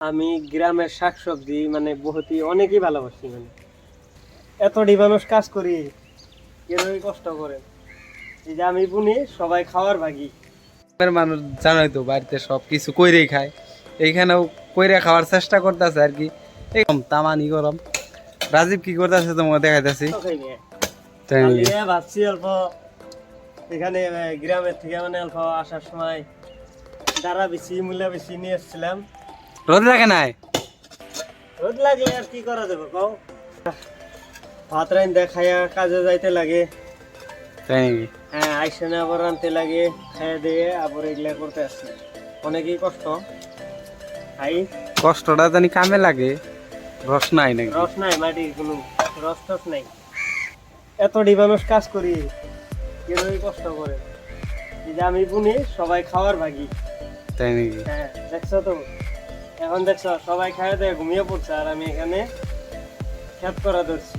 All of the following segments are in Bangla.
আমি গ্রামের শাকসবজি মানে বহুতই অনেকই ভালোবাসি মানে। এতটি মানুষ কাজ করি কেউই কষ্ট করে। এই যে আমি বুনি সবাই খাওয়ার ভাগি। মানুষ জানোই তো বাড়িতে সব কিছু কইরেই খায়। এইখানেও কইরে খাওয়ার চেষ্টা করতেছে আর কি। একদম তামানি গরম। রাজীব কি করতেছে তোমাকে দেখাইতেছি? ভাবছি অল্প এখানে গ্রামের থেকে মানে অল্প আসার সময় দাঁড়া বেশি মূল্য বেশি নিয়ে এসেছিলাম। রোদ লাগে নাই? রোদ লাগে আর কি করা যাবে কও? ভাত রাইন দেখাইয়া কাজে যাইতে লাগে। তাই নাকি? হ্যাঁ আইসেনে আবার আনতে লাগে খেয়ে দিয়ে আবার এগুলা করতে আসছি। অনেকই কষ্ট। আই? কষ্টটা জানি কামে লাগে। রস নাই নাকি? রস নাই মাটির কোনো রস টস নাই। এতটি মানুষ কাজ করি কেউই কষ্ট করে? যে আমি বুনি সবাই খাওয়ার ভাগি। তাই নাকি? হ্যাঁ দেখছ তো? এখন দেখছ সবাই খাওয়া দেয় ঘুমিয়ে পড়ছে আর আমি এখানে খেত করা ধরছি।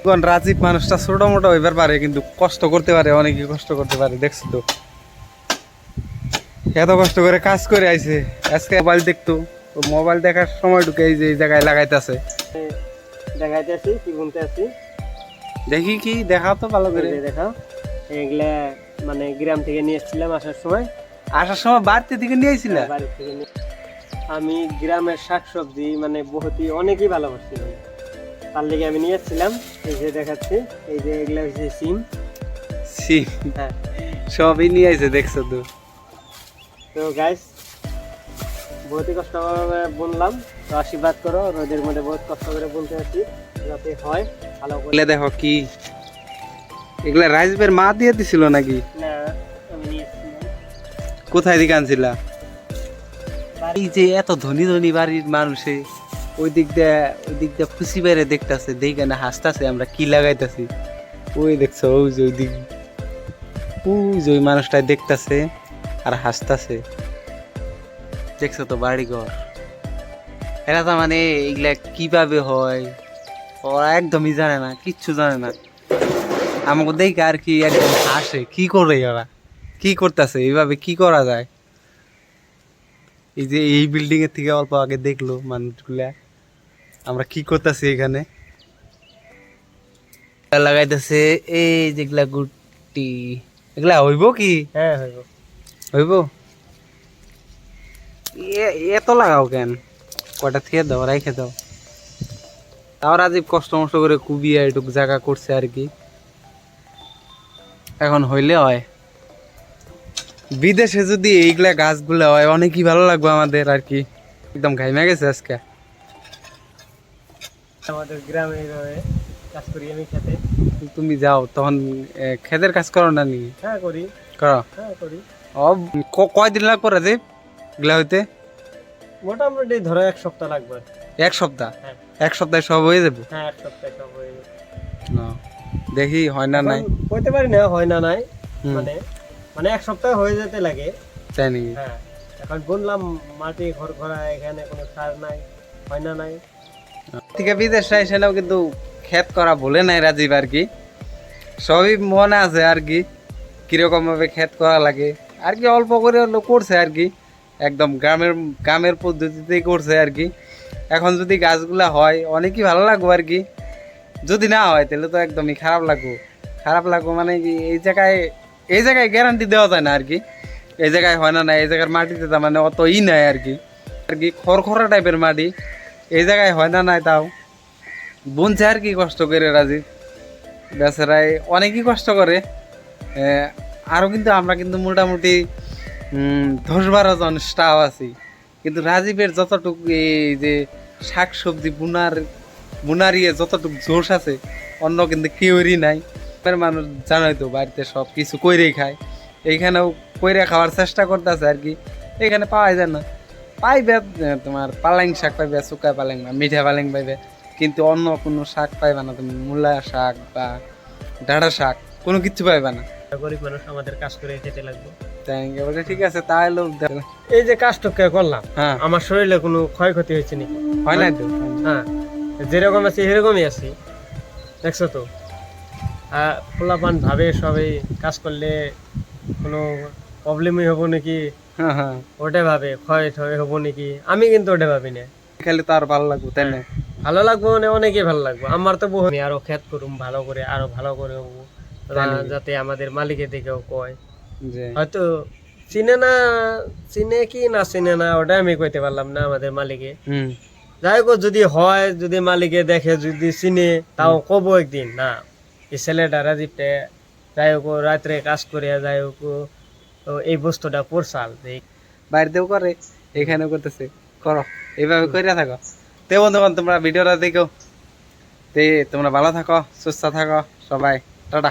এখন রাজীব মানুষটা ছোট মোটো হইবার পারে কিন্তু কষ্ট করতে পারে অনেকে কষ্ট করতে পারে দেখছ তো। এত কষ্ট করে কাজ করে আইছে। আজকে মোবাইল দেখতো মোবাইল দেখার সময় ঢুকে এই যে এই জায়গায় লাগাইতেছে। দেখাইতে আছি কি গুনতে আছি দেখি কি দেখাও তো ভালো করে। এই যে দেখো এগুলা মানে গ্রাম থেকে নিয়ে এসেছিলাম আসার সময়। আসার সময় বাড়িতে দিকে নিয়ে আইছিলা? বাড়ি থেকে নিয়ে আমি গ্রামের শাকসবজি মানে বহুতই অনেকই ভালোবাসি। তার লেগে আমি নিয়ে এসেছিলাম এই যে দেখাচ্ছি এই যে এগুলা হচ্ছে সিম। ছি, হ্যাঁ। সবই নিয়ে আইছে দেখছ তো? তো গাইস বহুতই কষ্ট করে বুনলাম। তো আশীর্বাদ করো রোদের মধ্যে বহুত কষ্ট করে বুনতে আছি যাতে হয় ভালো করে। দেখো কি? এগুলা রাজবের মা দিয়ে দিছিল নাকি? না আমি নিয়ে কোথায় দিকে আনছিলা? এই যে এত ধনী ধনী বাড়ির মানুষে ওই দিক দিয়ে ওই দিক দিয়ে খুশি বাইরে দেখতাছে, দেখে হাসতাছে, আমরা কি লাগাইতাছি? ওই দেখছ, ওই যে ওই দিক ওই যে ওই মানুষটা দেখতাছে আর হাসতাছে। দেখছ তো বাড়ি ঘর এরা তো মানে এগুলা কীভাবে হয়? ওরা একদমই জানে না, কিচ্ছু জানে না। আমাকে দেখে আর কি একদম হাসে, কি করে ওরা কি করতেছে? এইভাবে কি করা যায়? এই যে এই বিল্ডিং এর থেকে অল্প আগে দেখল মানুষগুলা। আমরা কি করতেছি এখানে? লাগাইতেছে এই যেগুলা গুটি। এগুলা হইব কি? হ্যাঁ হইব। হইব? এ- এত লাগাও কেন? কটা থেকে দাও রাইখে দাও। তাও রাজীব কষ্ট মষ্ট করে কুবিয়া এটুক জায়গা করছে আর কি। এখন হইলে হয়। বিদেশে যদি এইগুলা গাছগুলা হয় অনেকই ভালো লাগবে আমাদের আর কি। একদম ঘাইমে গেছে আজকে। আমাদের গ্রামে কাজ করি আমি খেতে। তুমি যাও তখন খেতের কাজ করো না নি? হ্যাঁ করি। করো। হ্যাঁ করি। ও কয়দিন লাগবে রাজীব এগুলা হইতে? মোটামুটি ধরো এক সপ্তাহ লাগবে। এক সপ্তাহ? হ্যাঁ। এক সপ্তাহে সব হয়ে যাবে? হ্যাঁ এক সপ্তাহ সব হয়ে যাবে। দেখি হয় না নাই। কইতে পারি না হয় না নাই। মানে মানে এক সপ্তাহ হয়ে যেতে লাগে। তাই নাকি? হ্যাঁ এখন বললাম মাটি ঘর ঘরা এখানে কোনো সার নাই হয় না নাই। থেকে বিদেশে এসেও কিন্তু ক্ষেত করা বলে নাই রাজীব আর কি। সবই মনে আছে আর কি কীরকম ভাবে ক্ষেত করা লাগে। আর কি অল্প করে করছে আর কি একদম গ্রামের গ্রামের পদ্ধতিতেই করছে আর কি। এখন যদি গাছগুলা হয় অনেকই ভালো লাগবো আর কি। যদি না হয় তাহলে তো একদমই খারাপ লাগবো। খারাপ লাগবো মানে কি এই জায়গায় এই জায়গায় গ্যারান্টি দেওয়া যায় না আর কি। এই জায়গায় হয় না না, এই জায়গার মাটিতে তার মানে অত ই নাই আর কি। আর কি খড়খড়া টাইপের মাটি। এই জায়গায় হয় না, নাই তাও। বুনছে আর কি কষ্ট করে রাজি। বেচারাই অনেকই কষ্ট করে। আরও কিন্তু আমরা কিন্তু মোটামুটি দশ বারো জন স্টাফ আছি। কিন্তু রাজীবের যতটুকু এই যে শাক সবজি বুনার, বুনারিয়ে যতটুকু জোশ আছে, অন্য কিন্তু কেউরই নাই। গ্রামের মানুষ জানোই তো বাড়িতে সব কিছু কইরেই খায়। এইখানেও কইরে খাওয়ার চেষ্টা করতেছে আর কি। এখানে পাওয়া যায় না। পাইবে তোমার পালাং শাক পাইবে শুকা পালেং বা মিঠা পালেং পাইবে কিন্তু অন্য কোনো শাক পাইবে না। তুমি মূলা শাক বা ডাঁড়া শাক কোনো কিছু পাইবে না। গরিব মানুষ আমাদের কাজ করে খেতে লাগবে। ঠিক আছে তাহলে দেখ- এই যে কাজটুকু করলাম হ্যাঁ। আমার শরীরে কোনো ক্ষয়ক্ষতি হয়েছে নাকি? হয় না তো? হ্যাঁ যেরকম আছি সেরকমই আছি। দেখছ তো? ভাবে সবাই কাজ করলে কোনো প্রবলেমই হব নাকি? হ্যাঁ হ্যাঁ। ওটা ভাবে ক্ষয় ঠয় হব নাকি? আমি কিন্তু ওটা ভাবি না। খালি তো আর ভালো লাগবে তাই না? ভালো লাগবো মানে অনেকই ভালো লাগবো। আমার তো বহু আমি আরও খেত করুম ভালো করে আরও ভালো করে হব। যাতে আমাদের মালিকের দিকেও কয়। হয়তো চিনে না চিনে কি না চিনে না ওটা আমি কইতে পারলাম না আমাদের মালিকে। যাই হোক যদি হয় যদি মালিকে দেখে যদি চিনে তাও কব একদিন না। এই ছেলেটা রাজীবটা যাই হোক রাত্রে কাজ করিয়া যাই হোক এই বস্তুটা পড়ছাল যে বাড়িতেও করে, এখানেও করতেছে। করো, এইভাবে করিয়া থাকো। তে বন্ধুগণ, তোমরা ভিডিওটা দেখো। তে তোমরা ভালো থাকো, সুস্থ থাকো, সবাই। টাটা।